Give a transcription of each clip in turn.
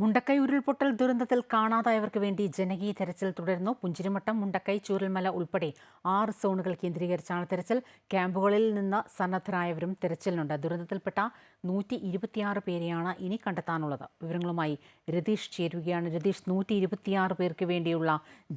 മുണ്ടക്കൈ ഉരുൾപൊട്ടൽ ദുരന്തത്തിൽ കാണാതായവർക്ക് വേണ്ടി ജനകീയ തെരച്ചിൽ തുടരുന്നു. പുഞ്ചിരിമട്ടം മുണ്ടക്കൈ ചൂരൽമല ഉൾപ്പെടെ ആറ് സോണുകൾ കേന്ദ്രീകരിച്ചാണ് തെരച്ചിൽ. ക്യാമ്പുകളിൽ നിന്ന് സന്നദ്ധരായവരും തെരച്ചിലിനുണ്ട്. ദുരന്തത്തിൽപ്പെട്ട നൂറ്റി ഇരുപത്തിയാറ് പേരെയാണ് ഇനി കണ്ടെത്താനുള്ളത്. വിവരങ്ങളുമായി രതീഷ് ചേരുകയാണ്. രതീഷ് നൂറ്റി ഇരുപത്തിയാറ് പേർക്ക് വേണ്ടിയുള്ള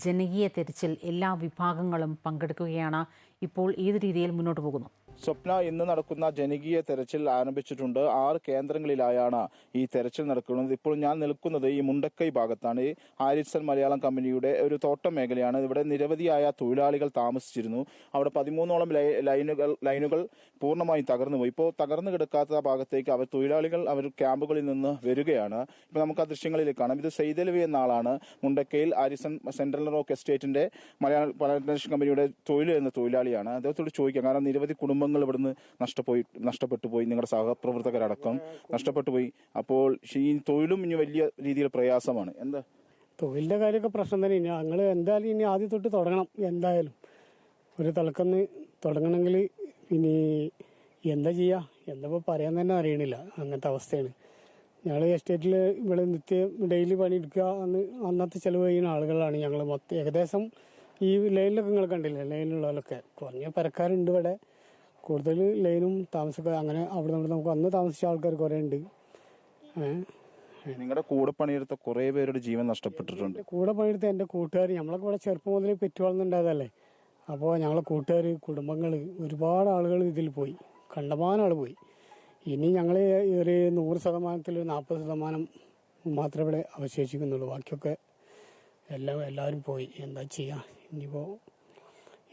ജനകീയ തെരച്ചിൽ എല്ലാ വിഭാഗങ്ങളും പങ്കെടുക്കുകയാണ്. ഇപ്പോൾ ഏത് രീതിയിൽ മുന്നോട്ട് പോകുന്നു? സ്വപ്ന ഇന്ന് നടക്കുന്ന ജനകീയ തെരച്ചിൽ ആരംഭിച്ചിട്ടുണ്ട്. ആറ് കേന്ദ്രങ്ങളിലായാണ് ഈ തെരച്ചിൽ നടക്കുന്നത്. ഇപ്പോൾ ഞാൻ നിൽക്കുന്നത് ഈ മുണ്ടക്കൈ ഭാഗത്താണ്. ഹാരിസൺ മലയാളം കമ്പനിയുടെ ഒരു തോട്ടം മേഖലയാണ്. ഇവിടെ നിരവധിയായ തൊഴിലാളികൾ താമസിച്ചിരുന്നു. അവിടെ പതിമൂന്നോളം ലൈനുകൾ ലൈനുകൾ പൂർണമായും തകർന്നു പോയി. ഇപ്പോൾ തകർന്നു കിടക്കാത്ത ഭാഗത്തേക്ക് അവർ തൊഴിലാളികൾ അവർ ക്യാമ്പുകളിൽ നിന്ന് വരികയാണ്. ഇപ്പൊ നമുക്ക് ആ ദൃശ്യങ്ങളിൽ കാണാം. ഇത് സെയ്തലവി എന്ന ആളാണ് മുണ്ടക്കയിൽ ആരിസൺ സെൻട്രൽ റോക്ക് എസ്റ്റേറ്റിന്റെ മലയാള കമ്പനിയുടെ തൊഴിൽ എന്ന തൊഴിലാളിയാണ്. അദ്ദേഹത്തോട് ചോദിക്കാം. കാരണം നിരവധി കുടുംബങ്ങൾ ഇവിടുന്ന് നഷ്ടപ്പോയി നഷ്ടപ്പെട്ടു പോയി നിങ്ങളുടെ സഹപ്രവർത്തകരടക്കം നഷ്ടപ്പെട്ടു പോയി അപ്പോൾ ഈ തൊഴിലും ഇനി വലിയ രീതിയിൽ പ്രയാസമാണ്. എന്താ? തൊഴിലിന്റെ കാര്യമൊക്കെ പ്രശ്നം തന്നെ. ഇനി ഞങ്ങൾ എന്തായാലും ഇനി ആദ്യം തൊട്ട് തുടങ്ങണം. എന്തായാലും. ഒരു തിളക്കന്ന് തുടങ്ങണമെങ്കിൽ ഇനി എന്താ ചെയ്യുക എന്താ പറയാൻ തന്നെ അറിയണില്ല. അങ്ങനത്തെ അവസ്ഥയാണ്. ഞങ്ങൾ എസ്റ്റേറ്റിൽ ഇവിടെ നിത്യം ഡെയിലി പണിയെടുക്കുക അന്ന് അന്നത്തെ ചിലവ് ചെയ്യുന്ന ആളുകളാണ് ഞങ്ങൾ മൊത്തം. ഏകദേശം ഈ ലൈനിലൊക്കെ നിങ്ങൾ കണ്ടില്ലേ? ലൈനിലുള്ളവരൊക്കെ. കുറഞ്ഞ പരക്കാരുണ്ട് ഇവിടെ. കൂടുതൽ ലൈനും താമസക്കാർ അങ്ങനെ അവിടെ നിന്ന് നമുക്ക് അന്ന് താമസിച്ച ആൾക്കാർ കുറേ ഉണ്ട് നിങ്ങളുടെ കൂടെ പണിയെടുത്ത കുറെ പേരുടെ ജീവൻ നഷ്ടപ്പെട്ടിട്ടുണ്ട്. കൂടെ പണിയെടുത്ത എന്റെ കൂട്ടുകാർ നമ്മളൊക്കെ ഇവിടെ ചെറുപ്പം മുതലേ പെറ്റുവാളുന്നുണ്ടായതല്ലേ അപ്പോൾ ഞങ്ങളെ കൂട്ടുകാർ കുടുംബങ്ങൾ ഒരുപാട് ആളുകൾ ഇതിൽ പോയി. കണ്ടമാനം ആൾ പോയി. ഇനി ഞങ്ങൾ ഒരു നൂറ് ശതമാനത്തിൽ ഒരു നാൽപ്പത് ശതമാനം മാത്രമേ ഇവിടെ അവശേഷിക്കുന്നുള്ളൂ. ബാക്കിയൊക്കെ എല്ലാം എല്ലാവരും പോയി. എന്താ ചെയ്യുക ഇനിയിപ്പോൾ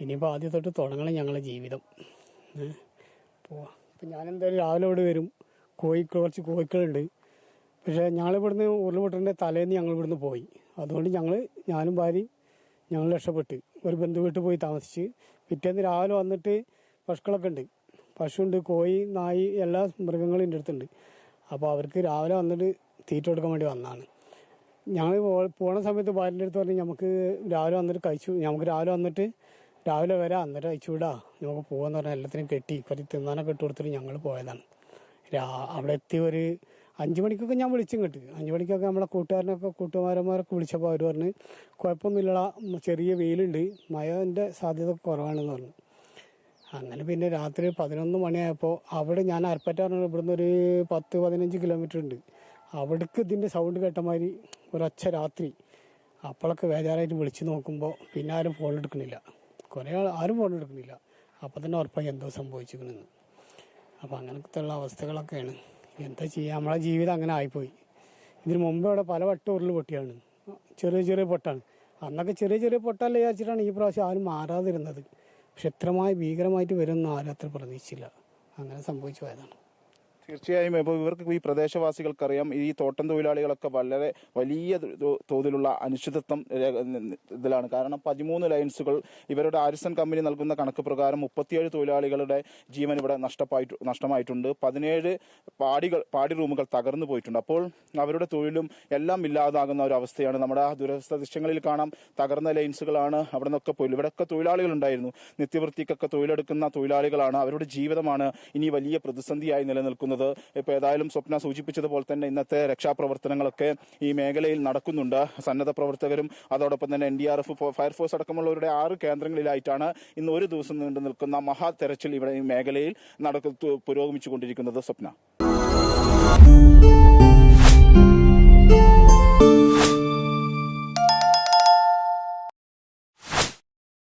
ഇനിയിപ്പോൾ ആദ്യം തൊട്ട് തുടങ്ങണം ഞങ്ങളെ ജീവിതം. പോവാ ഇപ്പം ഞാനെന്തായാലും രാവിലെ ഇവിടെ വരും. കോഴി കുറച്ച് കോഴിക്കളുണ്ട്. പക്ഷേ ഞങ്ങളിവിടുന്ന് ഉരുൾപൊട്ടലിന്റെ തലേന്ന് ഞങ്ങൾ ഇവിടുന്ന് പോയി. അതുകൊണ്ട് ഞങ്ങൾ ഞാനും ഭാര്യയും ഞങ്ങൾ രക്ഷപ്പെട്ട്. ഒരു ബന്ധു വീട്ടിൽ പോയി താമസിച്ച്. പിറ്റേന്ന് രാവിലെ വന്നിട്ട് പശുക്കളൊക്കെ ഉണ്ട്. പശുണ്ട് കോഴി നായി എല്ലാ മൃഗങ്ങളും എന്റെ അടുത്തുണ്ട്. അപ്പോൾ അവർക്ക് രാവിലെ വന്നിട്ട് തീറ്റ കൊടുക്കാൻ വേണ്ടി വന്നതാണ്. ഞങ്ങൾ പോണ സമയത്ത് ഭാര്യന്റെ അടുത്ത് പറഞ്ഞ് നമുക്ക് രാവിലെ വന്നിട്ട് കഴിച്ചു. നമുക്ക് രാവിലെ വന്നിട്ട് രാവിലെ വരാം അന്നേരം അയച്ചു വിടാ നമുക്ക് പോകാന്ന് പറഞ്ഞാൽ എല്ലാത്തിനും കെട്ടി. കുറച്ച് തിന്നാനൊക്കെ ഇട്ട് കൊടുത്തിട്ട് ഞങ്ങൾ പോയതാണ്. രാ അവിടെ എത്തി ഒരു അഞ്ച് മണിക്കൊക്കെ ഞാൻ വിളിച്ചും കിട്ടി അഞ്ച് മണിക്കൊക്കെ നമ്മളെ കൂട്ടുകാരനൊക്കെ കൂട്ടുകാരന്മാരൊക്കെ വിളിച്ചപ്പോൾ അവർ പറഞ്ഞ് കുഴപ്പമൊന്നുമില്ല ചെറിയ വെയിലുണ്ട്. മഴന്റെ സാധ്യത കുറവാണെന്ന് പറഞ്ഞു. അങ്ങനെ പിന്നെ രാത്രി പതിനൊന്ന് മണിയായപ്പോൾ അവിടെ ഞാൻ അരപ്പറ്റ പറഞ്ഞ ഇവിടുന്ന് ഒരു പത്ത് പതിനഞ്ച് കിലോമീറ്റർ ഉണ്ട്. അവിടേക്ക് ഇതിന്റെ സൗണ്ട് കേട്ടമാതിരി ഒരൊച്ച രാത്രി. അപ്പോഴൊക്കെ ബേജാറായിട്ട് വിളിച്ചു നോക്കുമ്പോൾ പിന്നെ ആരും ഫോൺ എടുക്കണില്ല കുറേ ആരും ഫോൺ എടുക്കുന്നില്ല. അപ്പോൾ തന്നെ ഉറപ്പായി എന്തോ സംഭവിച്ചിരിക്കണെന്ന്. അപ്പോൾ അങ്ങനത്തെ ഉള്ള അവസ്ഥകളൊക്കെയാണ്. എന്താ ചെയ്യുക നമ്മളെ ജീവിതം അങ്ങനെ ആയിപ്പോയി. ഇതിന് മുമ്പ് ഇവിടെ പല വട്ടം ഉരുൾ പൊട്ടിയാണ്. ചെറിയ ചെറിയ പൊട്ടാണ്. അന്നൊക്കെ ചെറിയ ചെറിയ പൊട്ടല്ല വിചാരിച്ചിട്ടാണ് ഈ പ്രാവശ്യം ആരും മാറാതിരുന്നത്. പക്ഷെ ഇത്രമായി ഭീകരമായിട്ട് വരുമെന്ന് ആരും അത്ര പ്രതീക്ഷിച്ചില്ല. അങ്ങനെ സംഭവിച്ചു പോയതാണ്. തീർച്ചയായും ഇപ്പോൾ ഇവർക്ക് ഈ പ്രദേശവാസികൾക്കറിയാം. ഈ തോട്ടം തൊഴിലാളികളൊക്കെ വളരെ വലിയ തോതിലുള്ള അനിശ്ചിതത്വം ഇതിലാണ്. കാരണം പതിമൂന്ന് ലൈൻസുകൾ ഇവരുടെ ആരിസൺ കമ്പനി നൽകുന്ന കണക്ക് പ്രകാരം മുപ്പത്തിയേഴ് തൊഴിലാളികളുടെ ജീവൻ ഇവിടെ നഷ്ടമായിട്ട് നഷ്ടമായിട്ടുണ്ട്. പതിനേഴ് പാടികൾ പാടി റൂമുകൾ തകർന്നു പോയിട്ടുണ്ട്. അപ്പോൾ അവരുടെ തൊഴിലും എല്ലാം ഇല്ലാതാകുന്ന ഒരു അവസ്ഥയാണ് നമ്മുടെ ദുരവസ്ഥ ദൃശ്യങ്ങളിൽ കാണാം. തകർന്ന ലൈൻസുകളാണ് അവിടെ നിന്നൊക്കെ പോയി. ഇവിടെയൊക്കെ തൊഴിലാളികൾ ഉണ്ടായിരുന്നു നിത്യവൃത്തിക്കൊക്കെ തൊഴിലെടുക്കുന്ന തൊഴിലാളികളാണ്. അവരുടെ ജീവിതമാണ് ഇനി വലിയ പ്രതിസന്ധിയായി നിലനിൽക്കുന്നത്. ഇപ്പൊ ഏതായാലും സ്വപ്ന സൂചിപ്പിച്ചതുപോലെ തന്നെ ഇന്നത്തെ രക്ഷാപ്രവർത്തനങ്ങളൊക്കെ ഈ മേഖലയിൽ നടക്കുന്നുണ്ട്. സന്നദ്ധ പ്രവർത്തകരും അതോടൊപ്പം തന്നെ N D R F fire force അടക്കമുള്ളവരുടെ ആറ് കേന്ദ്രങ്ങളിലായിട്ടാണ് ഇന്ന് ഒരു ദിവസം നീണ്ടു നിൽക്കുന്ന മഹാ തെരച്ചിൽ ഇവിടെ ഈ മേഖലയിൽ നടക്കു പുരോഗമിച്ചുകൊണ്ടിരിക്കുന്നത്. സ്വപ്ന.